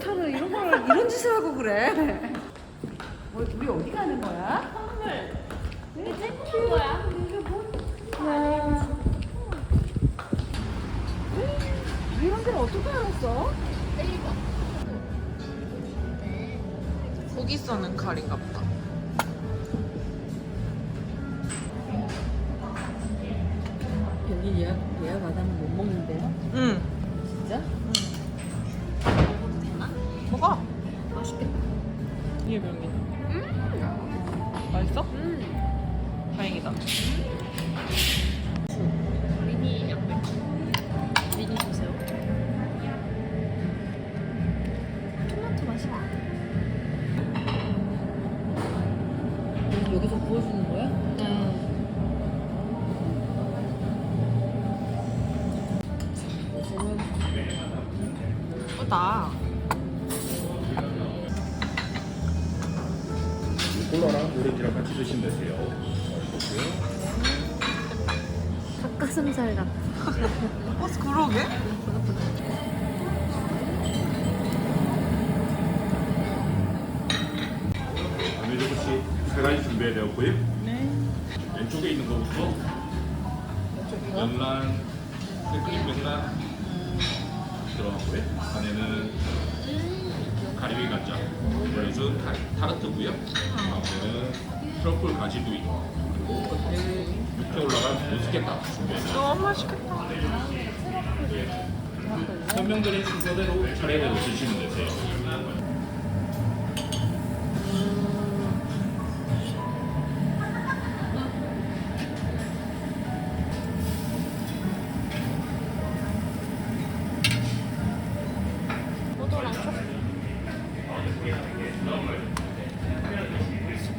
차를 이런 걸 이런 짓을 하고 그래. 뭐, 우리 어디 가는 거야? 선물. 이게 땡큐 거야. 이게 뭐? 야. 이런 데를 어떻게 알았어? 고기 써는 칼인가 보다. 이게 명이다. 맛있어? 음. 다행이다. 미니 양배. 미니 주세요. 토마토 맛이 나. 여기서 구워주는 거야? 네. 예쁘다. 콜라랑 오렌지랑 같이 드시면 되세요. 닭가슴살 같아. 어, 그러게? 메뉴 혹시 세 가지 준비되었고요. 네. 왼쪽에 있는 거부터 명란, 생크림 명란 들어가고요. 안에는 가리비 그래서 타, 타르트고요. 다음에는 트러플 가지구이, 그리고 밑에 올라간 모스케타 준비해서 너무 맛있겠다. 설명드린 순서대로 차례대로 드시면 되세요.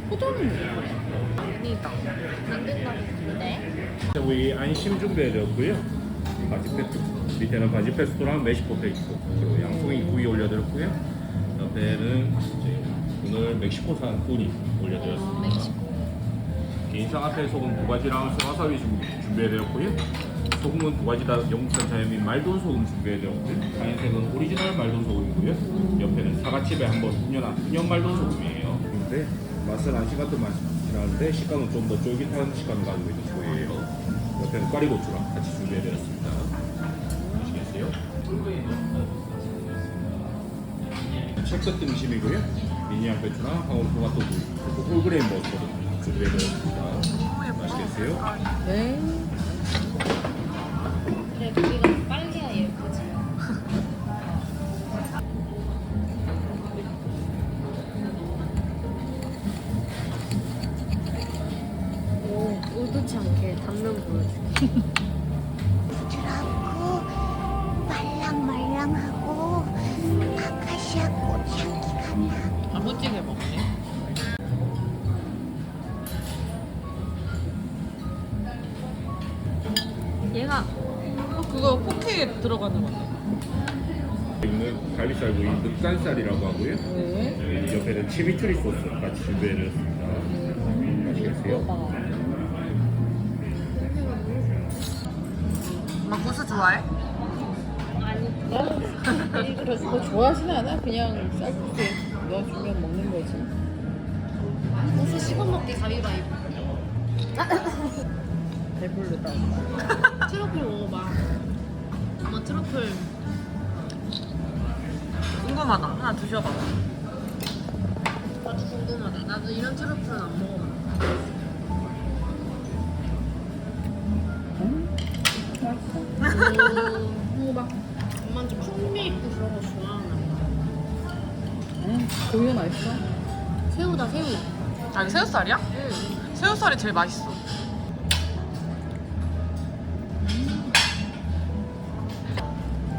포도는 아니다. 안 된다고 했는데. 우리 안심 준비해드렸고요. 바지 페스토 밑에는 바지 페스토랑 멕시코 페이스토 그리고 양송이 구이 올려드렸고요. 옆에는 이제 오늘 멕시코산 우니 올려드렸습니다. 멕시코. 개인상 앞에 소금 두 가지랑 생와사비 준비- 준비해드렸고요. 소금은 두 가지 다 영국산 자연민 말돈 소금 준비해드렸고요. 하얀색은 오리지널 말돈 소금이고요. 옆에는 사과칩에 한번 훈연한 훈연 말돈 소금이에요. 근데 맛은 안시 같은 맛이 나는데 식감은 좀 더 쫄깃한 식감을 가지고 있는 소예요. 옆에는 꽈리고추랑 같이 준비해드렸습니다. 아시겠어요? 채끝 등심이고요. 미니 양배추랑 방울 토마토 구이 그리고 홀그레인 머스터드 준비해드렸습니다. 맛있겠어요? 네. 오, 의도치 않게 단면 보여줄게. 부드럽고 말랑말랑하고 아카시아 꽃 향기가 나. 아무찌개 먹네. 얘가 어, 그거 포케에 들어가는 건데. 있는 갈비살 구이 늑산살이라고 하고요. 왜? 옆에는 치미추리 소스 같이 준비해드렸습니다. 맛있겠어요? 엄마 구스 좋아해? 아니, 그래서 뭐 좋아하진 않아. 그냥 쌀국수에 넣어주면 먹는 거지. 무슨 씹어 먹기 가위바위보. 배부르다. 트러플 먹어봐. 엄마 트러플 궁금하다. 하나 드셔봐. 나도 궁금하다. 나도 이런 트러플은 안 먹어봐. 음, 고기가 맛있어. 새우다, 새우. 아, 이거 새우살이야? 응. 새우살이 제일 맛있어.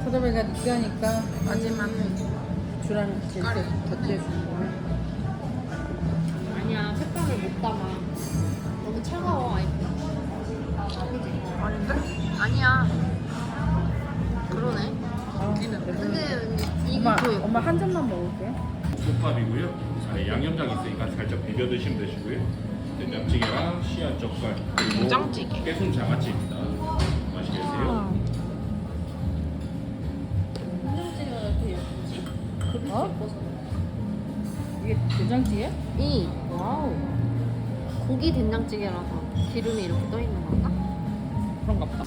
포도배가 느끼하니까 하지만 주랑 같이 이렇게 곁들여주는 거야. 아니야, 색감을 못 담아. 너무 차가워, 아이폰. 그지? 아닌데? 아니야. 아, 그러네. 여기는. 근데 이거 엄마, 그 엄마 한 잔만 먹을게. 솥밥이고요. 안에 양념장 있으니까 살짝 비벼 드시면 되시고요. 된장찌개랑 씨앗 젓갈 그리고 된장찌개. 깨순 장아찌입니다. 맛있겠어요? 된장찌개가 이렇게 예쁘지? 어? 예뻐서. 이게 된장찌개? 이 와우. 고기 된장찌개라서 기름이 이렇게 떠 있는 건가? 그런가 보다.